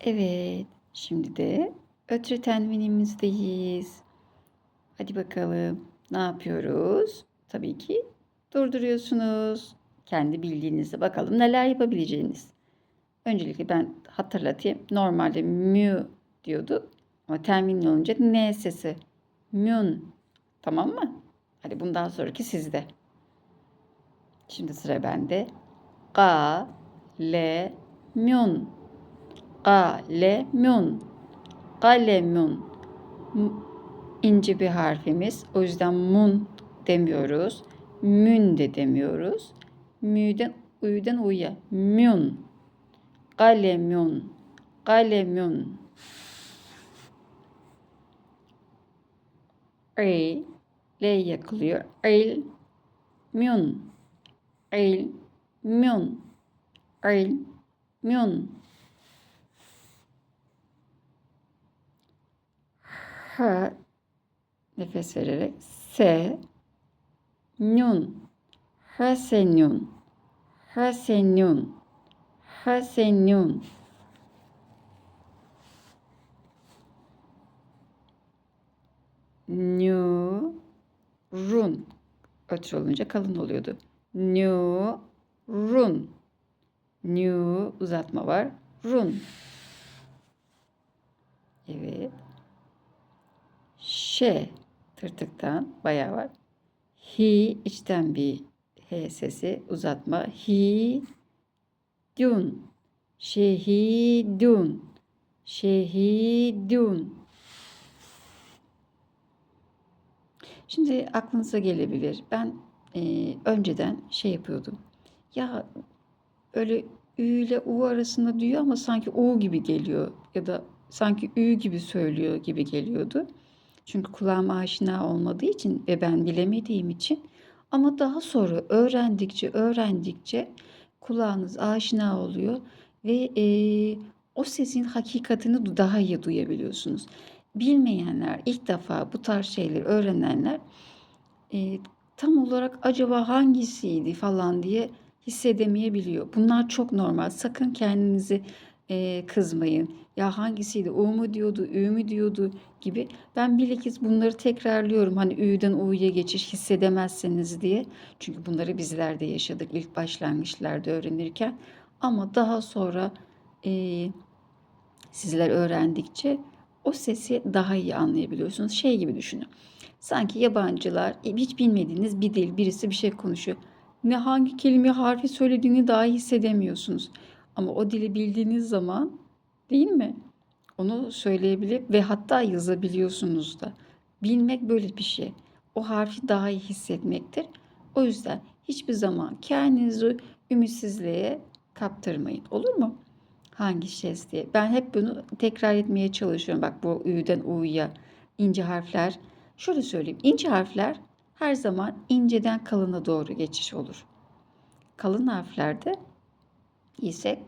Evet, şimdi de ötre tenvinimizdeyiz. Hadi bakalım, ne yapıyoruz? Tabii ki durduruyorsunuz. Kendi bildiğinizde bakalım neler yapabileceğiniz. Öncelikle ben hatırlatayım. Normalde mü diyorduk ama tenvinli olunca n sesi. Mün. Tamam mı? Hadi bundan sonraki sizde. Şimdi sıra bende. Ga, le, mün. Kalemun. Kalemun. İnce bir harfimiz. O yüzden mun demiyoruz. Mün de demiyoruz. Mü'den uyudan uya. Mün. Kalemun. Kalemun. El. L yakılıyor. El. Mün. El. Mün. El. Mün. H nefes vererek S Nyun. Hasenyun Hasenyun Hasenyun Nyu Run Ötür olunca kalın oluyordu. Nyu Run Nyu uzatma var. Run. Evet. Ş tırtıktan bayağı var. Hi içten bir H sesi uzatma. Hi dun. Şehidun. Şehidun. Şimdi aklınıza gelebilir. Ben e, önceden şey yapıyordum. Ya öyle Ü ile U arasında diyor ama sanki U gibi geliyor. Ya da sanki Ü gibi söylüyor gibi geliyordu. Çünkü kulağıma aşina olmadığı için ve ben bilemediğim için ama daha sonra öğrendikçe öğrendikçe kulağınız aşina oluyor ve e, o sesin hakikatini daha iyi duyabiliyorsunuz. Bilmeyenler, ilk defa bu tarz şeyleri öğrenenler e, tam olarak acaba hangisiydi falan diye hissedemeyebiliyor. Bunlar çok normal. Sakın kendinizi e, kızmayın. Ya hangisiydi? U mu diyordu, Ü mü diyordu gibi. Ben bilakis bunları tekrarlıyorum. Hani Ü'den U'ya geçiş hissedemezseniz diye. Çünkü bunları bizler de yaşadık ilk başlangıçlarda öğrenirken. Ama daha sonra e, sizler öğrendikçe o sesi daha iyi anlayabiliyorsunuz. Şey gibi düşünün. Sanki yabancılar hiç bilmediğiniz bir dil birisi bir şey konuşuyor. Ne hangi kelime harfi söylediğini daha iyi hissedemiyorsunuz. Ama o dili bildiğiniz zaman değil mi? Onu söyleyebilip ve hatta yazabiliyorsunuz da. Bilmek böyle bir şey. O harfi daha iyi hissetmektir. O yüzden hiçbir zaman kendinizi ümitsizliğe kaptırmayın. Olur mu? Hangi ses diye. Ben hep bunu tekrar etmeye çalışıyorum. Bak bu Ü'den U'ya ince harfler. Şöyle söyleyeyim. İnce harfler her zaman inceden kalına doğru geçiş olur. Kalın harflerde ise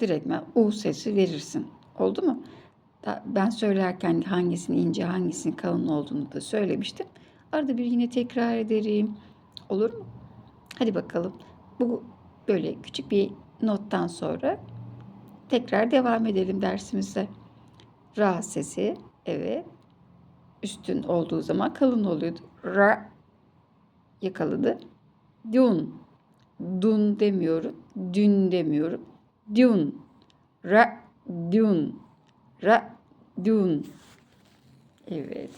direktmen U sesi verirsin. Oldu mu? Ben söylerken hangisinin ince hangisinin kalın olduğunu da söylemiştim. Arada bir yine tekrar ederim. Olur mu? Hadi bakalım. Bu böyle küçük bir nottan sonra tekrar devam edelim dersimize. Ra sesi evet üstün olduğu zaman kalın oluyordu. Ra yakaladı. Dun. Dun demiyorum. Dün demiyorum. Dün. Ra dün. Ra dün. Evet.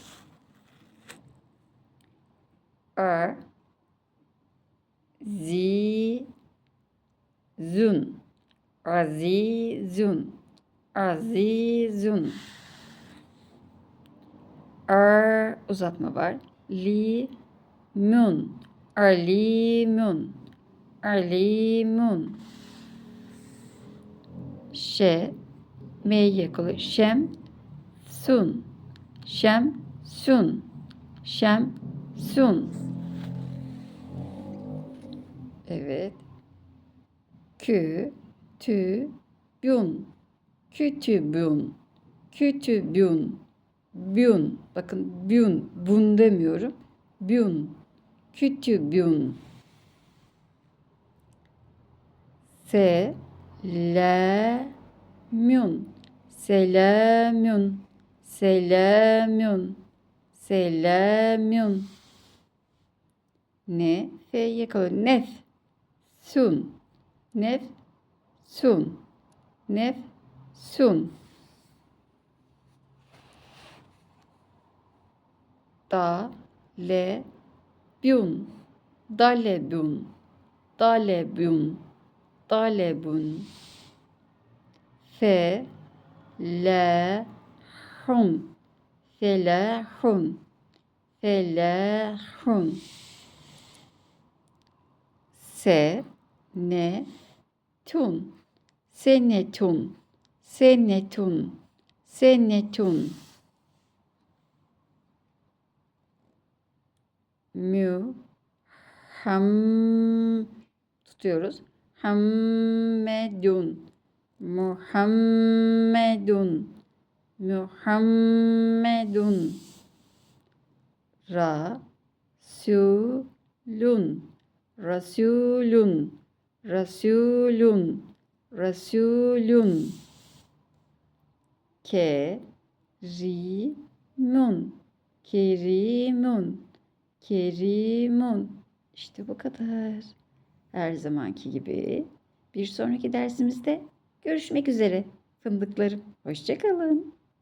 A zi zun. Azizun. Azizun. Er uzatma var. Li mun. Alimun. Alimun. Ş M yakılı. Şem sun. Şem sun. Şem sun. Evet. Kü tü bün. Kütübün. Kütübün. Bün. Bakın bün. Bun demiyorum. Bün. Kütübün. Se. La. Selamün. Selamün. Selamün. Selamün. Ne? F'ye kalıyor. Nef. Sun. Nef. Sun. Nef. Sun. Da. Le. Bün. Dalebün. Dalebün. Dalebün. Fe. La. Hun. Felahun. Felahun. Se. Ne. Tun. Senetun. Senetun. Senetun. Mü. Ham. Tutuyoruz. Hammedun. Muhammedun. Muhammedun. Sulun. Rasulun. Rasulun. Rasulun. Ke. Rimun. Kerimun. Kerimun. İşte bu kadar. Her zamanki gibi bir sonraki dersimizde görüşmek üzere fındıklarım. Hoşçakalın.